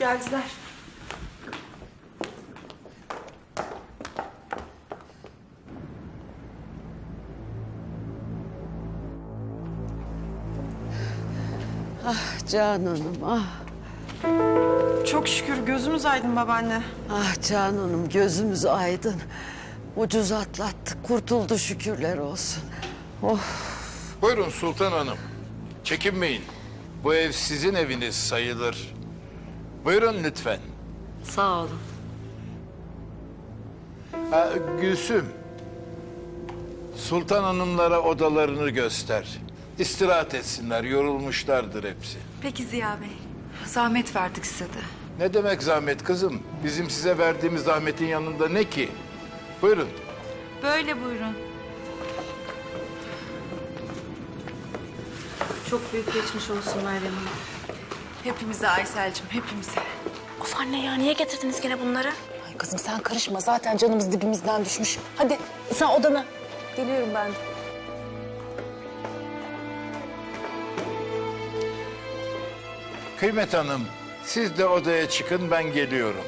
Geldiler. Cananım ah. Çok şükür gözümüz aydın babaanne. Ah Cananım gözümüz aydın. Ucuz atlattık kurtuldu şükürler olsun. Buyurun Sultan Hanım. Çekinmeyin. Bu ev sizin eviniz sayılır. Buyurun lütfen. Sağ olun. Ha, Gülsüm. Sultan Hanımlara odalarını göster. İstirahat etsinler, yorulmuşlardır hepsi. Peki Ziya Bey. Zahmet verdik size de. Ne demek zahmet kızım? Bizim size verdiğimiz zahmetin yanında ne ki? Buyurun. Böyle buyurun. Çok büyük geçmiş olsun Meryem Hanım. Hepimize Aysel'cim, hepimize. Of anne ya niye getirdiniz gene bunları? Ay kızım sen karışma zaten canımız dibimizden düşmüş. Hadi sen odana. Geliyorum ben de. Kıymet Hanım, siz de odaya çıkın, ben geliyorum.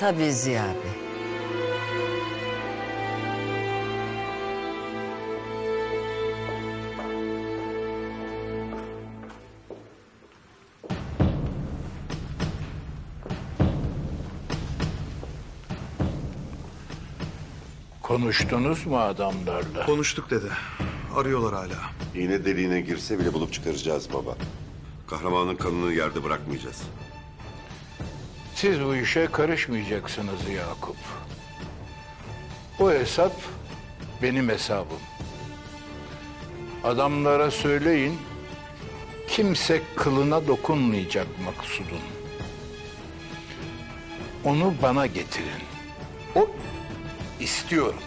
Tabii Ziya Bey. Konuştunuz mu adamlarla? Konuştuk dede. Arıyorlar hala. İğne deliğine girse bile bulup çıkaracağız baba. Kahramanın kanını yerde bırakmayacağız. Siz bu işe karışmayacaksınız Yakup. Bu hesap benim hesabım. Adamlara söyleyin, kimse kılına dokunmayacak maksudun. Onu bana getirin. O istiyorum.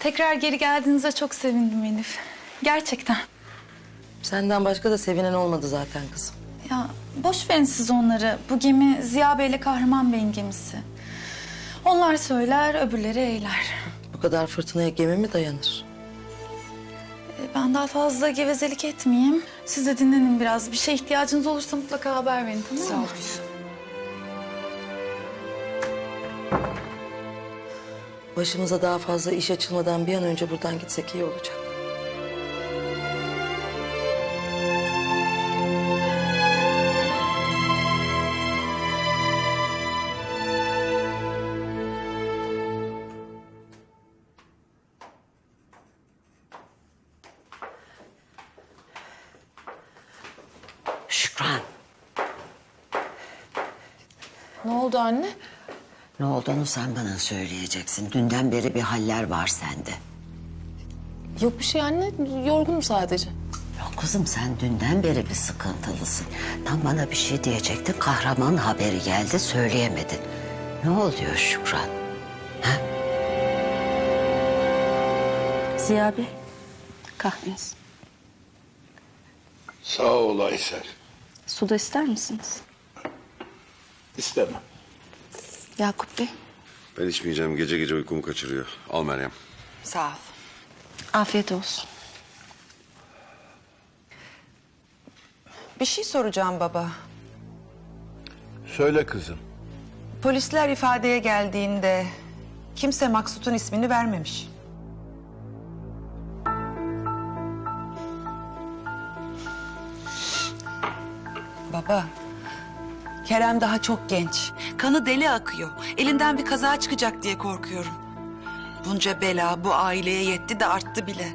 Tekrar geri geldiğinize çok sevindim Elif. Gerçekten. Senden başka da sevinen olmadı zaten kızım. Ya boş verin siz onları. Bu gemi Ziya Bey'le Kahraman Bey'in gemisi. Onlar söyler, öbürleri eyler. Bu kadar fırtınaya gemi mi dayanır? E, Ben daha fazla gevezelik etmeyeyim. Siz de dinlenin biraz. Bir şeye ihtiyacınız olursa mutlaka haber verin tamam mı? Sağ ol. Başımıza daha fazla iş açılmadan bir an önce buradan gitsek iyi olacak. Şükran Ne oldu anne? ne olduğunu sen bana söyleyeceksin. Dünden beri bir haller var sende. Yok bir şey anne. Yorgunum sadece. Yok kızım sen dünden beri bir sıkıntılısın. Tam bana bir şey diyecektin. Kahraman haberi geldi söyleyemedin. Ne oluyor Şükran? Ziya Bey. Kahveniz. Sağ ol Aysel. Suda ister misiniz? İstemem. Yakup Bey. Ben içmeyeceğim. Gece gece uykumu kaçırıyor. Al Meryem. Sağ ol. Afiyet olsun. Bir şey soracağım baba. Söyle kızım. Polisler ifadeye geldiğinde kimse Maksut'un ismini vermemiş. Baba, Kerem daha çok genç. Kanı deli akıyor. Elinden bir kaza çıkacak diye korkuyorum. Bunca bela bu aileye yetti de arttı bile.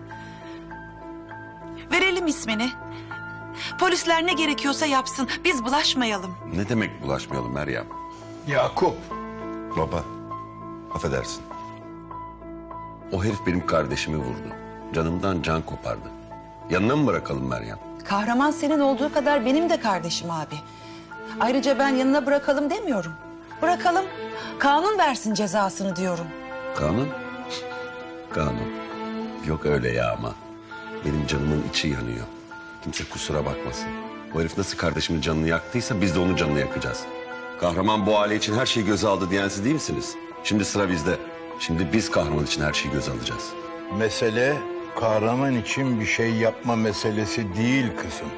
Verelim ismini. Polisler ne gerekiyorsa yapsın. Biz bulaşmayalım. Ne demek bulaşmayalım Meryem? Yakup. Baba, affedersin. O herif benim kardeşimi vurdu. Canımdan can kopardı. Yanına mı bırakalım Meryem? Kahraman senin olduğu kadar benim de kardeşim abi. Ayrıca ben yanına bırakalım demiyorum. Bırakalım, kanun versin cezasını diyorum. Kanun? Kanun. Yok öyle ya ama. Benim canımın içi yanıyor. Kimse kusura bakmasın. O herif nasıl kardeşimin canını yaktıysa biz de onun canını yakacağız. Kahraman bu aile için her şeyi göze aldı diyen siz değil misiniz? Şimdi sıra bizde. Şimdi biz kahraman için her şeyi göz alacağız. Mesele kahraman için bir şey yapma meselesi değil kızım.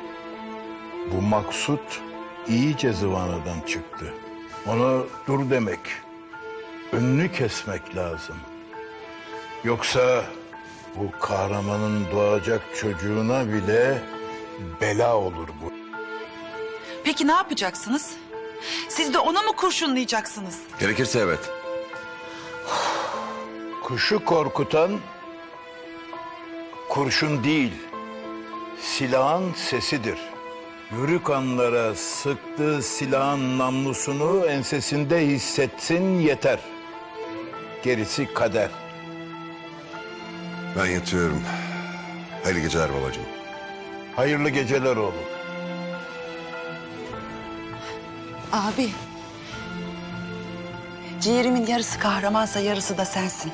Bu maksut iyice zıvanadan çıktı. Ona dur demek, önünü kesmek lazım. Yoksa bu kahramanın doğacak çocuğuna bile bela olur bu. Peki ne yapacaksınız? Siz de ona mı kurşunlayacaksınız? Gerekirse evet. Kuşu korkutan kurşun değil, silahın sesidir. Yürük anlara sıktığı silahın namlusunu ensesinde hissetsin yeter. Gerisi kader. Ben yatıyorum. Hayırlı geceler babacığım. Hayırlı geceler oğlum. Abi. Ciğerimin yarısı kahramansa yarısı da sensin.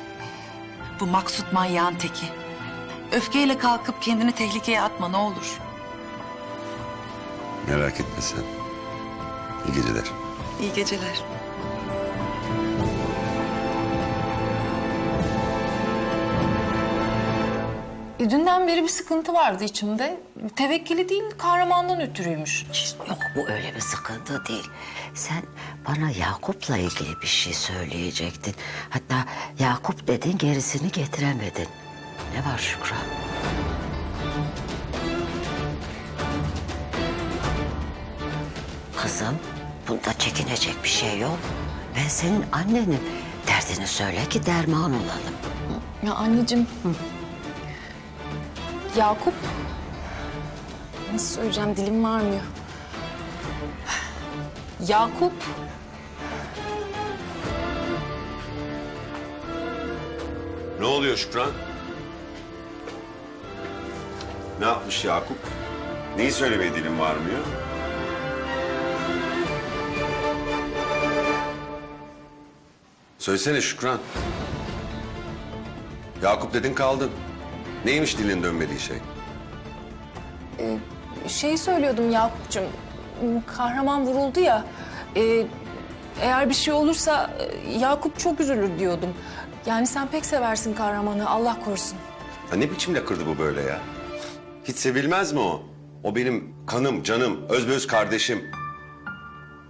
Bu maksut manyağın teki. Öfkeyle kalkıp kendini tehlikeye atma ne olur. Merak etme sen. İyi geceler. İyi geceler. E, Dünden beri bir sıkıntı vardı içimde. Tevekkili değil, kahramandan ötürüymüş. Yok bu öyle bir sıkıntı değil. Sen bana Yakup'la ilgili bir şey söyleyecektin. Hatta Yakup dedin gerisini getiremedin. Ne var Şükran? Kızım bunda çekinecek bir şey yok. Ben senin annenim. Derdini söyle ki derman olalım. Ya anneciğim... Yakup... Nasıl söyleyeceğim, dilim varmıyor. Yakup... Ne oluyor Şükran? Ne yapmış Yakup? Neyi söylemeye dilim varmıyor? Söylesene Şükran. Yakup dedin kaldın. Neymiş dilin dönmediği şey? Şey söylüyordum Yakup'cığım, kahraman vuruldu ya... e, eğer bir şey olursa e, Yakup çok üzülür diyordum. Yani sen pek seversin kahramanı, Allah korusun. Ha ne biçim lakırdı bu böyle ya? Hiç sevilmez mi o? O benim kanım, canım, özböz kardeşim.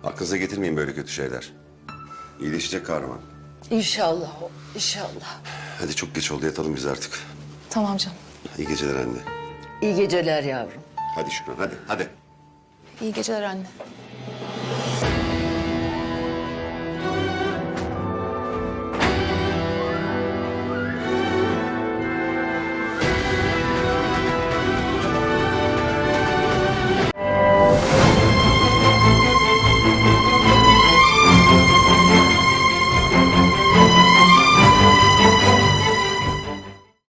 Aklınıza getirmeyin böyle kötü şeyler. İyileşecek kahraman. İnşallah o, inşallah. Hadi çok geç oldu yatalım biz artık. Tamam canım. İyi geceler anne. İyi geceler yavrum. Hadi Şükran hadi hadi. İyi geceler anne.